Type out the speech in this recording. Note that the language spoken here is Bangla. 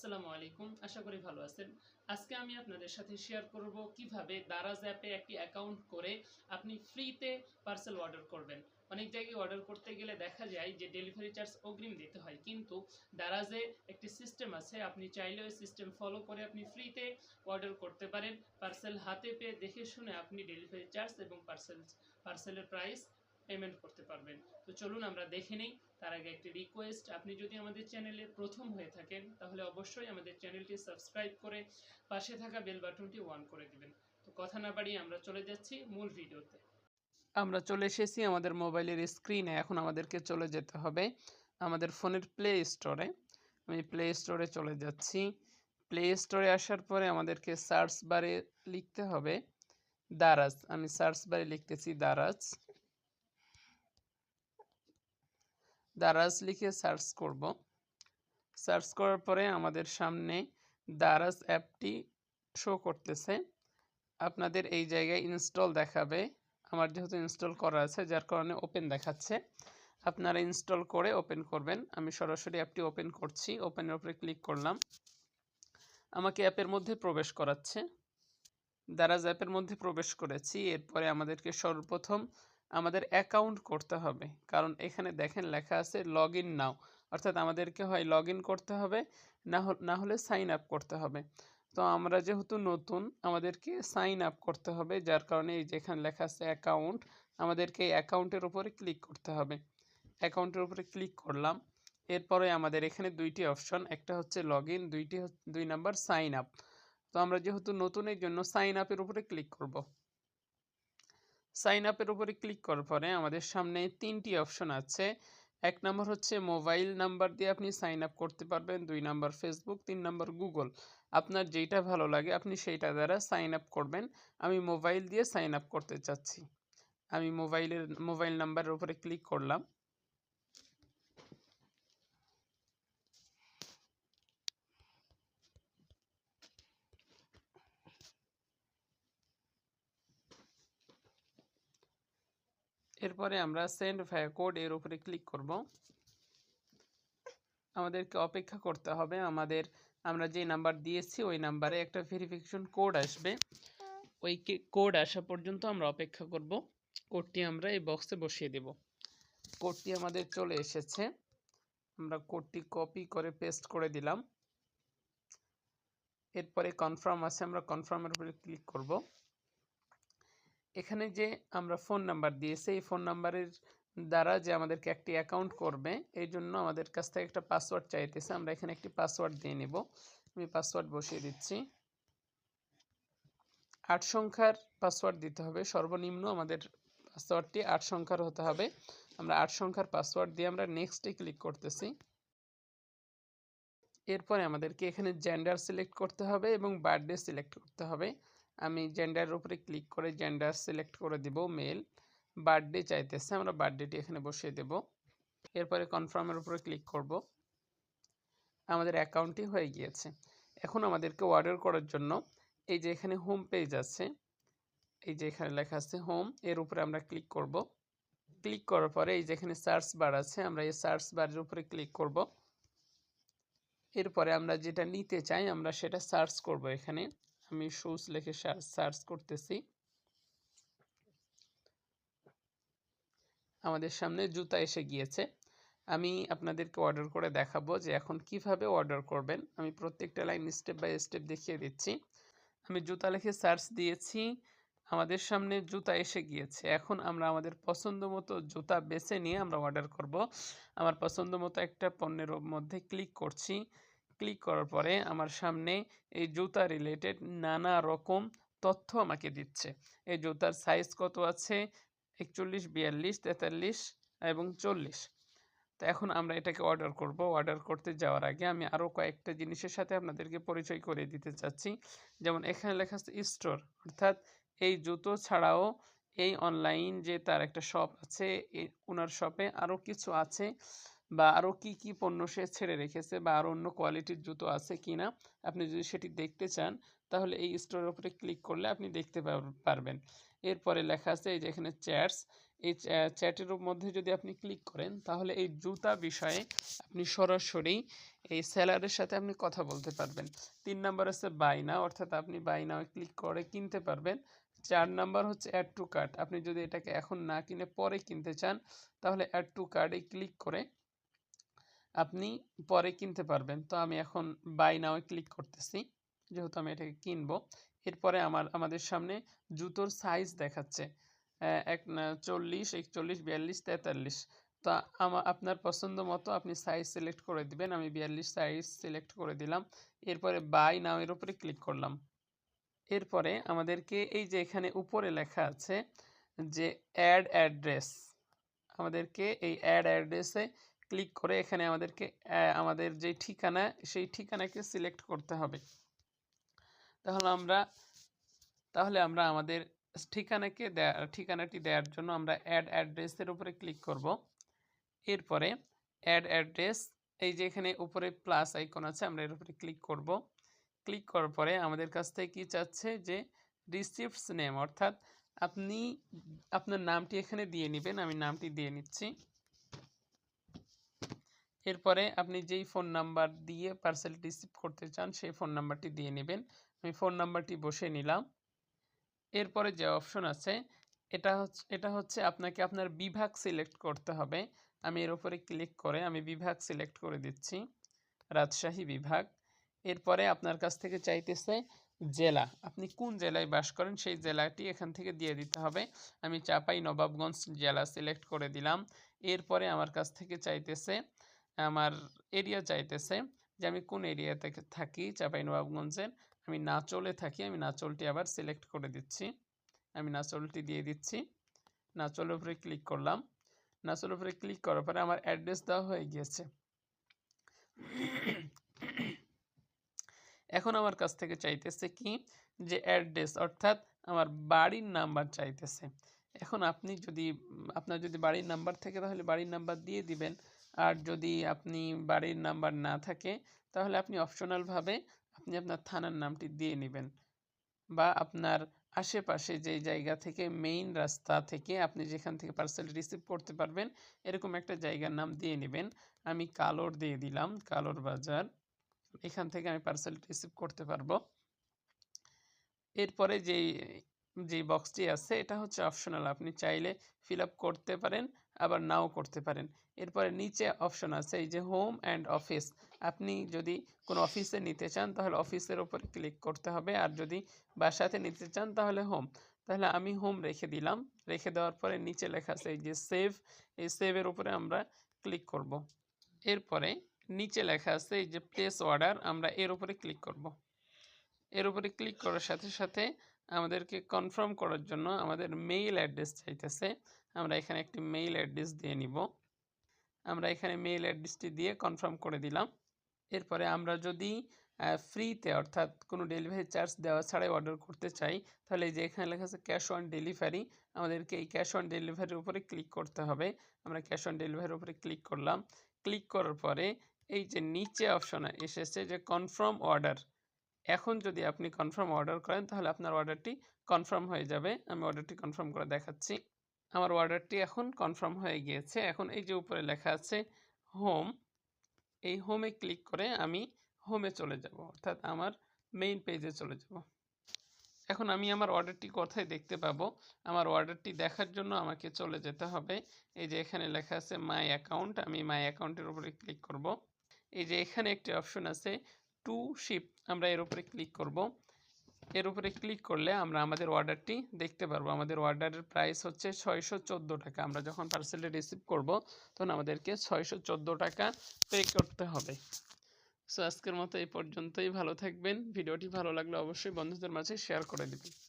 আসসালামু আলাইকুম, আশা করি ভালো আছেন। আজকে আমি আপনাদের সাথে শেয়ার করব কীভাবে দারাজ অ্যাপে একটি অ্যাকাউন্ট করে আপনি ফ্রিতে পার্সেল অর্ডার করবেন। অনেক জায়গায় অর্ডার করতে গেলে দেখা যায় যে ডেলিভারি চার্জ অগ্রিম দিতে হয়, কিন্তু দারাজে একটি সিস্টেম আছে, আপনি চাইলে ওই সিস্টেম ফলো করে আপনি ফ্রিতে অর্ডার করতে পারেন। পার্সেল হাতে পেয়ে দেখে শুনে আপনি ডেলিভারি চার্জ এবং পার্সেল পার্সেলের প্রাইস পেমেন্ট করতে পারবেন। তো চলুন আমরা দেখে নিই, তার আগে একটি রিকোয়েস্ট আপনি যদি আমাদের চ্যানেলে প্রথম হয়ে থাকেন, তাহলে অবশ্যই আমাদের চ্যানেলটি সাবস্ক্রাইব করে পাশে থাকা বেল বাটনটি অন করে দিবেন। তো কথা না বাড়িয়ে আমরা চলে যাচ্ছি মূল ভিডিওতে আমরা চলে এসেছি আমাদের মোবাইলের স্ক্রিনে এখন আমাদেরকে চলে যেতে হবে আমাদের ফোনের প্লে স্টোরে আমি প্লে স্টোরে চলে যাচ্ছি। প্লে স্টোরে আসার পরে আমাদেরকে সার্চ বারে লিখতে হবে দারাজ। আমি সার্চ বারে লিখতেছি দারাজ। দারাজ লিখে সার্চ করব। সার্চ করার পরে আমাদের সামনে দারাজ অ্যাপটি শো করতেছে। আপনাদের এই জায়গায় ইনস্টল দেখাবে। আমার যেহেতু ইনস্টল করা আছে, যার কারণে ওপেন দেখাচ্ছে। আপনারা ইনস্টল করে ওপেন করবেন। আমি সরাসরি অ্যাপটি ওপেন করছি। ওপেনের উপরে ক্লিক করলাম। আমাকে অ্যাপের মধ্যে প্রবেশ করাচ্ছে। দারাজ অ্যাপের মধ্যে প্রবেশ করেছি। এরপরে আমাদেরকে সর্বপ্রথম আমাদের অ্যাকাউন্ট করতে হবে। কারণ এখানে দেখেন লেখা আছে লগ ইন নাও অর্থাৎ আমাদেরকে হয় লগ ইন করতে হবে, না হলে সাইন আপ করতে হবে। তো আমরা যেহেতু নতুন, আমাদেরকে সাইন আপ করতে হবে, যার কারণে এই যেখানে লেখা আছে অ্যাকাউন্ট আমাদেরকে এই অ্যাকাউন্টের উপরে ক্লিক করতে হবে। অ্যাকাউন্টের উপরে ক্লিক করলাম, এরপরে আমাদের এখানে দুইটি অপশন একটা হচ্ছে লগ ইন দুইটি দুই নাম্বার সাইন আপ তো আমরা যেহেতু নতুন এই জন্য সাইন আপের উপরে ক্লিক করব। সাইন আপের উপরে ক্লিক করার পরে আমাদের সামনে তিনটি অপশন আছে। এক নম্বর হচ্ছে মোবাইল নাম্বার দিয়ে আপনি সাইন আপ করতে পারবেন, দুই নম্বর ফেসবুক তিন নম্বর গুগল আপনার যেইটা ভালো লাগে আপনি সেইটা দ্বারা সাইন আপ করবেন। আমি মোবাইল দিয়ে সাইন আপ করতে চাচ্ছি। আমি মোবাইলের মোবাইল নাম্বারের উপরে ক্লিক করলাম। এরপরে আমরা সেন্ড ভায়া কোড এর উপরে ক্লিক করব। আমাদেরকে অপেক্ষা করতে হবে। আমাদের, আমরা যে নাম্বার দিয়েছি, ওই নাম্বারে একটা ভেরিফিকেশন কোড আসবে। ওই কোড আসা পর্যন্ত আমরা অপেক্ষা করব। কোডটি আমরা এই বক্সে বসিয়ে দেব। কোডটি আমাদের চলে এসেছে। আমরা কোডটি কপি করে পেস্ট করে দিলাম। এরপরে কনফার্ম আছে, আমরা কনফার্মের উপরে ক্লিক করব। এখানে যে আমরা ফোন নাম্বার দিয়েছি এই ফোন নাম্বারের দ্বারা যে আমাদেরকে একটি অ্যাকাউন্ট করবে, এই জন্য আমাদের কাছ থেকে একটা পাসওয়ার্ড চাইতেছে। আমরা এখানে একটি পাসওয়ার্ড দিয়ে নেব। আমি পাসওয়ার্ড বসিয়ে দিচ্ছি। আট সংখ্যার পাসওয়ার্ড দিতে হবে। সর্বনিম্ন আমাদের পাসওয়ার্ডটি আট সংখ্যার হতে হবে। আমরা আট সংখ্যার পাসওয়ার্ড দিয়ে আমরা নেক্সটে ক্লিক করতেছি। এরপরে আমাদেরকে এখানে জেন্ডার সিলেক্ট করতে হবে এবং বার্থডে সিলেক্ট করতে হবে। আমি জেন্ডারের উপরে ক্লিক করে জেন্ডার সিলেক্ট করে দিব মেল বার্থডে চাইতেছে, আমরা বার্থডেটি এখানে বসিয়ে দেব। এরপরে কনফার্মের উপরে ক্লিক করব। আমাদের অ্যাকাউন্টটি হয়ে গিয়েছে। এখন আমাদেরকে অর্ডার করার জন্য এই যে এখানে হোম পেজ আছে, এই যে এখানে লেখা আছে হোম এর উপরে আমরা ক্লিক করব। ক্লিক করার পরে এই যে এখানে সার্চ বার আছে, আমরা এই সার্চ বারের উপরে ক্লিক করব। এরপরে আমরা যেটা নিতে চাই, আমরা সেটা সার্চ করব এখানে। আমি শুজ লিখে সার্চ করতেছি। আমাদের সামনে জুতা এসে গিয়েছে। আমি আপনাদেরকে অর্ডার করে দেখাবো যে এখন কীভাবে অর্ডার করবেন। আমি প্রত্যেকটা লাইন স্টেপ বাই স্টেপ দেখিয়ে দিচ্ছি। আমি জুতা লিখে সার্চ দিয়েছি। আমাদের সামনে জুতা এসে গিয়েছে। এখন আমরা আমাদের পছন্দ মতো জুতা বেছে নিয়ে আমরা অর্ডার করব। আমার পছন্দ মতো একটা পণ্যের মধ্যে ক্লিক করছি। ক্লিক করার পরে আমার সামনে এই জুতা রিলেটেড নানা রকম তথ্য আমাকে দিচ্ছে। এই জুতার সাইজ কত আছে? একচল্লিশ, বিয়াল্লিশ, তেতাল্লিশ এবং চল্লিশ। তো এখন আমরা এটাকে অর্ডার করব। অর্ডার করতে যাওয়ার আগে আমি আরও কয়েকটা জিনিসের সাথে আপনাদেরকে পরিচয় করে দিতে চাচ্ছি। যেমন এখানে লেখা আছে স্টোর অর্থাৎ এই জুতো ছাড়াও এই অনলাইন যে তার একটা শপ আছে ওনার শপে আরও কিছু আছে। বা আরও কি কি পণ্য সে ছেড়ে রেখেছে বা আরও অন্য কোয়ালিটির জুতো আছে কি না আপনি যদি সেটি দেখতে চান, তাহলে এই স্টোরের উপরে ক্লিক করলে আপনি দেখতে পারবেন। এরপরে লেখা আছে এই যে এখানে চ্যাটস এই চ্যাটের মধ্যে যদি আপনি ক্লিক করেন, তাহলে এই জুতা বিষয়ে আপনি সরাসরি এই সেলারের সাথে আপনি কথা বলতে পারবেন। তিন নাম্বার আছে বাইনা অর্থাৎ আপনি বাইনায় ক্লিক করে কিনতে পারবেন। চার নাম্বার হচ্ছে অ্যাড টু কার্ট আপনি যদি এটাকে এখন না কিনে পরে কিনতে চান, তাহলে অ্যাড টু কার্ডে ক্লিক করে আপনি পরে কিনতে পারবেন। তো আমি এখন বাই নাও ক্লিক করতেছি। যেহেতু আমি এটাকে কিনবো। এরপরে আমার, আমাদের সামনে জুতোর সাইজ দেখাচ্ছে। এক চল্লিশ, একচল্লিশ, বিয়াল্লিশ, তেতাল্লিশ। তো আমার আপনার পছন্দ মতো আপনি সাইজ সিলেক্ট করে দিবেন। আমি বিয়াল্লিশ সাইজ সিলেক্ট করে দিলাম। এরপরে বাই নাও এর উপরে ক্লিক করলাম। এরপরে আমাদেরকে এই যে এখানে উপরে লেখা আছে যে অ্যাড অ্যাড্রেস আমাদেরকে এই অ্যাড অ্যাড্রেসে ক্লিক করে এখানে আমাদেরকে আমাদের যে ঠিকানা, সেই ঠিকানাকে সিলেক্ট করতে হবে। তাহলে আমরা তাহলে আমরা আমাদের ঠিকানাকে ঠিকানাটি দেওয়ার জন্য আমরা অ্যাড অ্যাড্রেসের উপরে ক্লিক করব। এরপরে অ্যাড অ্যাড্রেস এই যে এখানে উপরে প্লাস আইকন আছে, আমরা এর উপরে ক্লিক করব। ক্লিক করার পরে আমাদের কাছ থেকে কী চাচ্ছে যে রিসিপ্টস নেম অর্থাৎ আপনি, আপনার নামটি এখানে দিয়ে নেবেন, আমি নামটি দিয়ে নিচ্ছি। এরপরে আপনি যেই ফোন নাম্বার দিয়ে পার্সেল রিসিভ করতে চান, সেই ফোন নাম্বারটি দিয়ে নেবেন। আমি ফোন নাম্বারটি বসে নিলাম। এরপরে যে অপশন আছে, এটা হচ্ছে এটা হচ্ছে আপনাকে আপনার বিভাগ সিলেক্ট করতে হবে। আমি এর উপরে ক্লিক করে আমি বিভাগ সিলেক্ট করে দিচ্ছি, রাজশাহী বিভাগ। এরপরে আপনার কাছ থেকে চাইতেছে জেলা। আপনি কোন জেলায় বাস করেন, সেই জেলাটি এখান থেকে দিয়ে দিতে হবে। আমি চাপাই নবাবগঞ্জ জেলা সিলেক্ট করে দিলাম। এরপরে আমার কাছ থেকে চাইতেছে আমার এরিয়া চাইতেছে যে আমি কোন এরিয়াতে থাকি চাঁপাইনবাবগঞ্জের আমি নাচলে থাকি, আমি নাচলটি আবার সিলেক্ট করে দিচ্ছি। আমি নাচলটি দিয়ে দিচ্ছি। নাচলের উপরে ক্লিক করলাম। নাচলের উপরে ক্লিক করার পরে আমার অ্যাড্রেস দেওয়া হয়ে গিয়েছে। এখন আমার কাছ থেকে চাইতেছে কি? যে অ্যাড্রেস অর্থাৎ আমার বাড়ির নাম্বার চাইতেছে। এখন আপনি যদি, আপনার যদি বাড়ির নাম্বার থাকে তাহলে বাড়ির নাম্বার দিয়ে দিবেন। আর যদি আপনি বাড়ির নাম্বার না থাকে, তাহলে আপনি অপশনালভাবে আপনি আপনার থানার নামটি দিয়ে নেবেন। বা আপনার আশেপাশে যে জায়গা থেকে মেইন রাস্তা থেকে আপনি যেখান থেকে পার্সেল রিসিভ করতে পারবেন, এরকম একটা জায়গার নাম দিয়ে নেবেন। আমি কালোর দিয়ে দিলাম, কালোর বাজার। এখান থেকে আমি পার্সেল রিসিভ করতে পারব। এরপরে যেই যে বক্সটি আছে, এটা হচ্ছে অপশনাল আপনি চাইলে ফিল করতে পারেন। আবার নাও করতে পারেন। এরপরে নিচে অপশন আছে, এই যে হোম অ্যান্ড অফিস আপনি যদি কোনো অফিসে নিতে চান, তাহলে অফিসের ওপরে ক্লিক করতে হবে। আর যদি বাসাতে নিতে চান, তাহলে হোম তাহলে আমি হোম রেখে দিলাম। রেখে দেওয়ার পরে নিচে লেখা আছে, এই যে সেভ এই সেভের উপরে আমরা ক্লিক করব। এরপরে নিচে লেখা আছে, এই যে প্লেস অর্ডার আমরা এর উপরে ক্লিক করব। এর উপরে ক্লিক করার সাথে সাথে আমাদেরকে কনফার্ম করার জন্য আমাদের মেইল অ্যাড্রেস চাইতেছে। আমরা এখানে একটি মেইল অ্যাড্রেস দিয়ে নিব। আমরা এখানে মেইল অ্যাড্রেসটি দিয়ে কনফার্ম করে দিলাম। এরপরে আমরা যদি ফ্রিতে অর্থাৎ কোনো ডেলিভারি চার্জ দেওয়া ছাড়াই অর্ডার করতে চাই, তাহলে এই যে এখানে লেখা আছে ক্যাশ অন ডেলিভারি আমাদেরকে এই ক্যাশ অন ডেলিভারির উপরে ক্লিক করতে হবে। আমরা ক্যাশ অন ডেলিভারির উপরে ক্লিক করলাম। ক্লিক করার পরে এই যে নিচে অপশন এসেছে যে কনফার্ম অর্ডার এখন যদি আপনি কনফার্ম অর্ডার করেন, তাহলে আপনার অর্ডারটি কনফার্ম হয়ে যাবে। আমি অর্ডারটি কনফার্ম করে দেখাচ্ছি। আমার অর্ডারটি এখন কনফার্ম হয়ে গিয়েছে। এখন এই যে উপরে লেখা আছে হোম এই হোমে ক্লিক করে আমি হোমে চলে যাব। অর্থাৎ আমার মেইন পেজে চলে যাব। এখন আমি আমার অর্ডারটি কোথায় দেখতে পাবো? আমার অর্ডারটি দেখার জন্য আমাকে চলে যেতে হবে। এই যে এখানে লেখা আছে মাই অ্যাকাউন্ট আমি মাই অ্যাকাউন্টের উপরে ক্লিক করব। এই যে এখানে একটি অপশন আছে টু শিপ আমরা এর উপরে ক্লিক করব। এর উপরে ক্লিক করলে আমরা আমাদের অর্ডারটি দেখতে পারব। আমাদের অর্ডারের প্রাইস হচ্ছে ছয়শো চোদ্দ টাকা। আমরা যখন পার্সেলটি রিসিভ করব, তখন আমাদেরকে ছয়শো চোদ্দ টাকা পে করতে হবে। সো আজকের মতো এই পর্যন্তই। ভালো থাকবেন। ভিডিওটি ভালো লাগলে অবশ্যই বন্ধুদের মাঝে শেয়ার করে দেবেন।